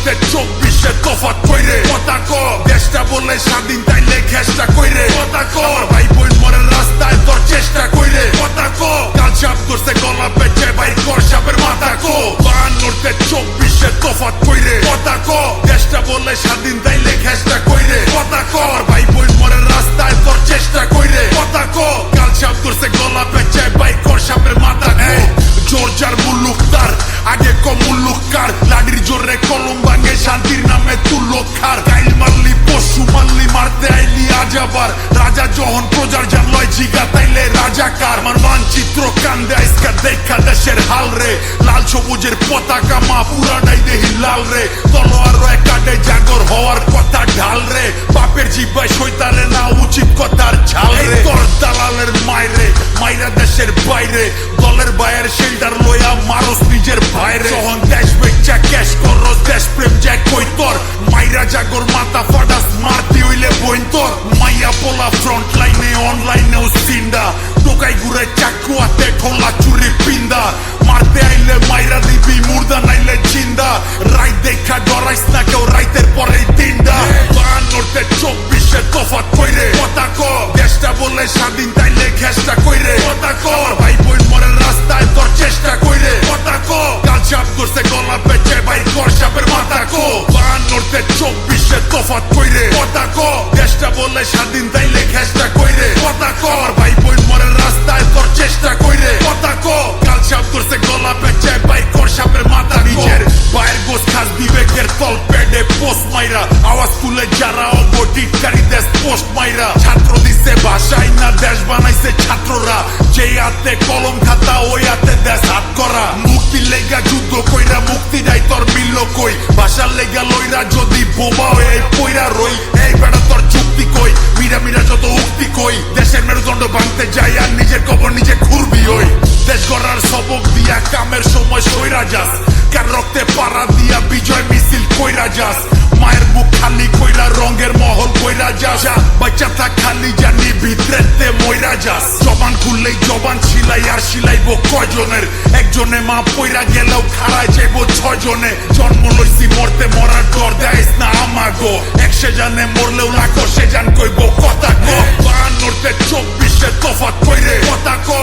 বান্নতে চব্বিশে তফাত কইরে। কথা ক দেশটা বলে স্বাধীন তাইলে ঘেসটা কইরে। কথা ক ভাই বোন মরে রাস্তায় তোর চেষ্টা কইরে। কথা ক কাল সাপ করছে গলা পেঁচে ভাই কর সাপের মাথা কো বান্নতে চব্বিশে তফাত কইরে। কথা ক দেশটা বলে স্বাধীন তাইলে ঘেসটা কইরে। কথা ক আমার ভাই বোন মরে রাস্তায় তোর চেষ্টা কইরে। কথা ক কাল সাপ করছে গলা পেঁচে ভাই কর সাপের মাথা কো জর্জার মুল্লুক তার আগে কম মুল্লুক কার লাডির জোরে কলম ভাঙে শান্তির নামে তুল্লক খার গাইল মারলি পশু মারলি মারতে আইলি আজ আবার। রাজা যখন প্রজার জানলয় জিগা তাইলে রাজা কার? মান মানচিত্র কান্দে আইসকা দেখা দেশের হাল রে। লাল সবুজের পতাকা মা পুরাটাই দেহি লাল রে। তলোয়ার কাটে জাগর হওয়ার কথা ঢাল রে। বাপের জিব্বায় সইতারে না উচিত কথার ঝাল রে। তোর দালালের মাইরে মাইরা দেশের বাইরে। দলের বাইরের শেল্টার লইয়া মারস নিজের ভাইরে যখন দেশ বেচা ক্যাশ দেশ প্রেম যাই কই মাইরা জাগর, মাথা ফাটাস, মারতি হইলে বইন মাইয়া পোলা ফ্রন্ট লাইনে অনলাইনেও সিন্ডা। টোকাই ঘুরে চাকু হাতে, ঠোলা চুরি পিন্দা। মারতে আইলে মাইরা দিবি, মুর্দা নাইলে জিন্দা। রাই দেখা ডরাইস না কেউ, রাইতের পরেই তিনটা। বাহান্নতে চব্বিশে তফাত কইরে। কথা ক, দেশটা বলে স্বাধীন তাইলে ঘেসটা কইরে। কথা ক। সাপের মাথা কো বাহান্নতে চব্বিশে তফাত কইরে। কথা ক দেশটা বলে স্বাধীন, তাইলে ঘেসটা কইরে। কথা ক ভাই বোন মরে রাস্তায় তোর চেষ্টা কইরে। কথা ক কাল চাপ করছে গলা পেঁচে ভাই কর সাপের মাথা নিজের। পায়ের গোস খাস বিবেকের তল পেডে পোস্ট মাইরা। আওয়াজ তুলে যারা অবটিকারী দেশ পোস্ট মাইরা। ছাত্র দিছে ভাষাই না, দেশ বানাইছে ছাত্ররা। যে হাতে কলম খাতা, ওই হাতে দেশ হাত করা। মুক্তি লেগা যুদ্ধ কইরা মুক্তি দেয় তোর মিলল কই ভাষার লেগা লইরা যদি বোমা হয়ে পইরা রই, এই বেড়া তোর চুক্তি কই? মিরা মিরা যত উক্তি কই, দেশের মেরুদণ্ড ভাঙতে যাই আর নিজের কবর নিজে খুরবি ওই দেশ গড়ার সবক দিয়া কামের সময় সইরা যাস কার রক্তে পাড়া দিয়া বিজয় মিছিল কইরা যাস? মায়ের মুখ খালি কইরা, রঙের মহল কইরা যাস বাচ্চা খালি জানি ভিতরেতে মইরা যাস জবান খুললেই জবান ছিলাই আর শিলাইব কয়জনের? একজনে মা পইরা গেলেও খাড়ায় যাইব ছয়জনে। জন্ম লইছি মরতে মরার ডর দেয়স না আমাগো। একশে জানে মরলেও লাখো সে জান কইব কথা কো। বাহান্নতে চব্বিশে তফাত কইরে কথা কো।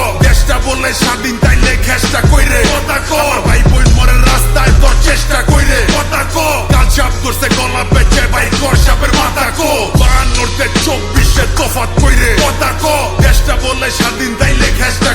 বলে স্বাধীন তাইলে খ্যাসটা